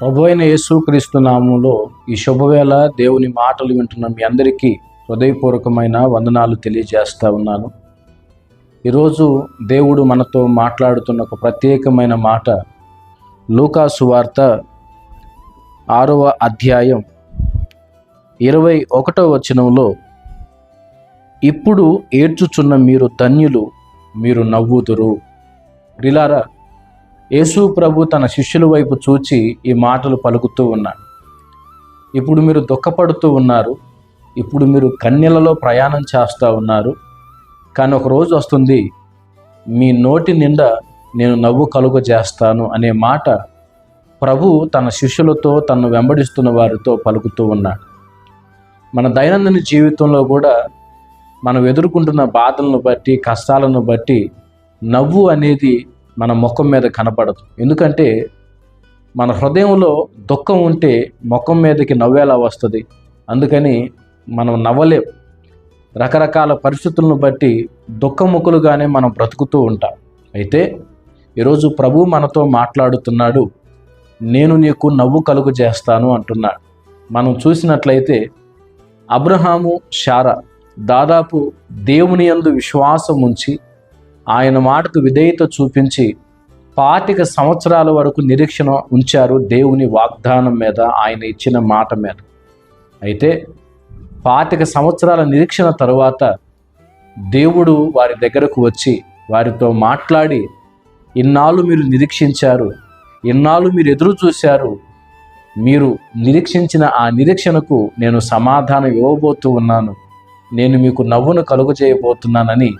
ప్రభు అయిన యేసుక్రీస్తు నామంలో ఈ శుభవేళ దేవుని మాటలు వింటున్న మీ అందరికీ హృదయపూర్వకమైన వందనాలు తెలియజేస్తా ఉన్నాను. ఈరోజు దేవుడు మనతో మాట్లాడుతున్న ఒక ప్రత్యేకమైన మాట లూకాసు వార్త ఆరవ అధ్యాయం ఇరవై ఒకటో వచనంలో ఇప్పుడు ఏడ్చుచున్న మీరు ధన్యులు మీరు నవ్వుదురు. ప్రిలారా యేసు ప్రభు తన శిష్యుల వైపు చూచి ఈ మాటలు పలుకుతూ ఉన్నాడు. ఇప్పుడు మీరు దుఃఖపడుతూ ఉన్నారు. ఇప్పుడు మీరు కన్యలలో ప్రయాణం చేస్తూ ఉన్నారు. కానీ ఒక రోజు వస్తుంది మీ నోటి నిండా నేను నవ్వు కలుగజేస్తాను అనే మాట ప్రభు తన శిష్యులతో తను వెంబడిస్తున్న వారితో పలుకుతూ ఉన్నాడు. మన దైనందిన జీవితంలో కూడా మనం ఎదుర్కొంటున్న బాధలను బట్టి కష్టాలను బట్టి నవ్వు అనేది మన ముఖం మీద కనపడదు. ఎందుకంటే మన హృదయంలో దుఃఖం ఉంటే ముఖం మీదకి నవ్వేలా వస్తుంది. అందుకని మనం నవ్వలేం. రకరకాల పరిస్థితులను బట్టి దుఃఖముఖులుగానే మనం బ్రతుకుతూ ఉంటాం. అయితే ఈరోజు ప్రభు మనతో మాట్లాడుతున్నాడు. నేను నీకు నవ్వు కలుగు చేస్తాను అంటున్నాడు. మనం చూసినట్లయితే అబ్రహాము శారా దాదాపు దేవుని యందు విశ్వాసం ఉంచి ఆయన మాటకు విధేయత చూపించి పాతిక సంవత్సరాల వరకు నిరీక్షణ ఉంచారు దేవుని వాగ్దానం మీద ఆయన ఇచ్చిన మాట మీద. అయితే పాతిక సంవత్సరాల నిరీక్షణ తరువాత దేవుడు వారి దగ్గరకు వచ్చి వారితో మాట్లాడి ఇన్నాళ్ళు మీరు నిరీక్షించారు ఇన్నాళ్ళు మీరు ఎదురు చూశారు మీరు నిరీక్షించిన ఆ నిరీక్షణకు నేను సమాధానం ఇవ్వబోతూ ఉన్నాను. నేను మీకు నవ్వును కలుగు చేయబోతున్నానని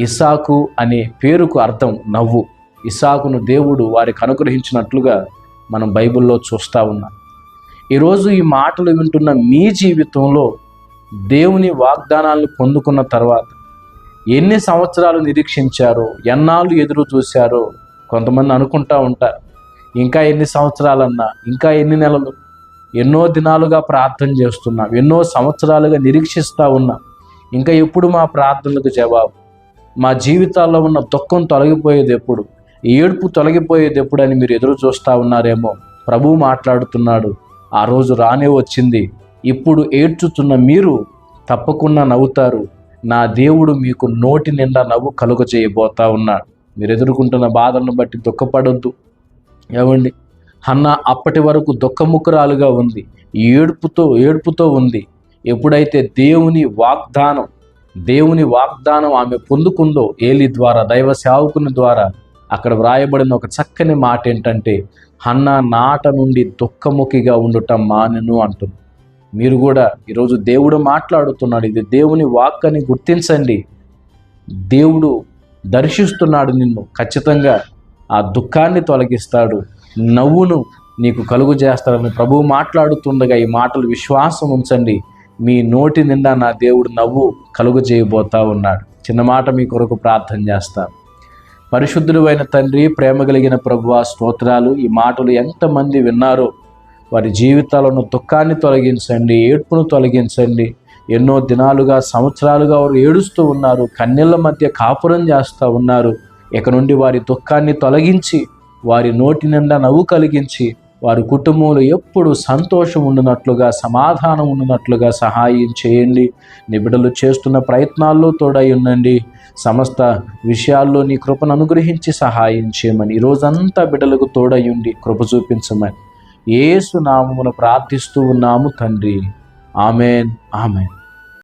ఇసాకు అనే పేరుకు అర్థం నవ్వు. ఇసాకును దేవుడు వారికి అనుగ్రహించినట్లుగా మనం బైబిల్లో చూస్తూ ఉన్నాం. ఈరోజు ఈ మాటలు వింటున్న మీ జీవితంలో దేవుని వాగ్దానాలను పొందుకున్న తర్వాత ఎన్ని సంవత్సరాలు నిరీక్షించారో ఎన్నాళ్ళు ఎదురు చూశారో కొంతమంది అనుకుంటా ఉంటారు. ఇంకా ఎన్ని సంవత్సరాలన్నా ఇంకా ఎన్ని నెలలు ఎన్నో దినాలుగా ప్రార్థన చేస్తున్నాం ఎన్నో సంవత్సరాలుగా నిరీక్షిస్తూ ఉన్నాం. ఇంకా ఎప్పుడు మా ప్రార్థనలకు జవాబు? మా జీవితాల్లో ఉన్న దుఃఖం తొలగిపోయేది ఎప్పుడు? ఏడుపు తొలగిపోయేది ఎప్పుడు అని మీరు ఎదురు చూస్తూ ఉన్నారేమో? ప్రభు మాట్లాడుతున్నాడు. ఆ రోజు రానే వచ్చింది. ఇప్పుడు ఏడ్చుతున్న మీరు తప్పకుండా నవ్వుతారు. నా దేవుడు మీకు నోటి నిండా నవ్వు కలుగ చేయబోతా ఉన్నాడు. మీరు ఎదుర్కొంటున్న బాధలను బట్టి దుఃఖపడొద్దు. ఏమండి? అన్న అప్పటి వరకు దుఃఖముఖరాలుగా ఉంది. ఏడుపుతో ఏడుపుతో ఉంది. ఎప్పుడైతే దేవుని వాగ్దానం దేవుని వాగ్దానం ఆమె పొందుకుందో ఏలి ద్వారా దైవ సేవకుని ద్వారా అక్కడ వ్రాయబడిన ఒక చక్కని మాట ఏంటంటే హన్న నాట నుండి దుఃఖముఖిగా ఉండటం మానెను అంటుంది. మీరు కూడా ఈరోజు దేవుడు మాట్లాడుతున్నాడు ఇది దేవుని వాక్కని గుర్తించండి. దేవుడు దర్శిస్తున్నాడు నిన్ను ఖచ్చితంగా ఆ దుఃఖాన్ని తొలగిస్తాడు నవ్వును నీకు కలుగు చేస్తాడని ప్రభువు మాట్లాడుతుండగా ఈ మాటలు విశ్వాసం ఉంచండి. మీ నోటి నిండా నా దేవుడు నవ్వు కలుగు చేయబోతా ఉన్నాడు. చిన్న మాట మీ కొరకు ప్రార్థన చేస్తాను. పరిశుద్ధుడు అయిన తండ్రి ప్రేమ కలిగిన ప్రభువ స్తోత్రాలు. ఈ మాటలు ఎంతమంది విన్నారో వారి జీవితాలను దుఃఖాన్ని తొలగించండి ఏడ్పును తొలగించండి. ఎన్నో దినాలుగా సంవత్సరాలుగా వారు ఏడుస్తూ ఉన్నారు కన్నెళ్ళ మధ్య కాపురం చేస్తూ ఉన్నారు. ఇక నుండి వారి దుఃఖాన్ని తొలగించి వారి నోటి నిండా నవ్వు కలిగించి వారి కుటుంబంలో ఎప్పుడు సంతోషం ఉండినట్లుగా సమాధానం ఉండినట్లుగా సహాయం చేయండి. నిబిడలు చేస్తున్న ప్రయత్నాల్లో తోడై ఉండండి. సమస్త విషయాల్లో నీ కృపను అనుగ్రహించి సహాయం చేయమని. ఈరోజంతా బిడ్డలకు తోడయ్యుండి కృప చూపించమని. ఏసు నామమును ప్రార్థిస్తూ ఉన్నాము తండ్రి. ఆమెన్. ఆమెన్.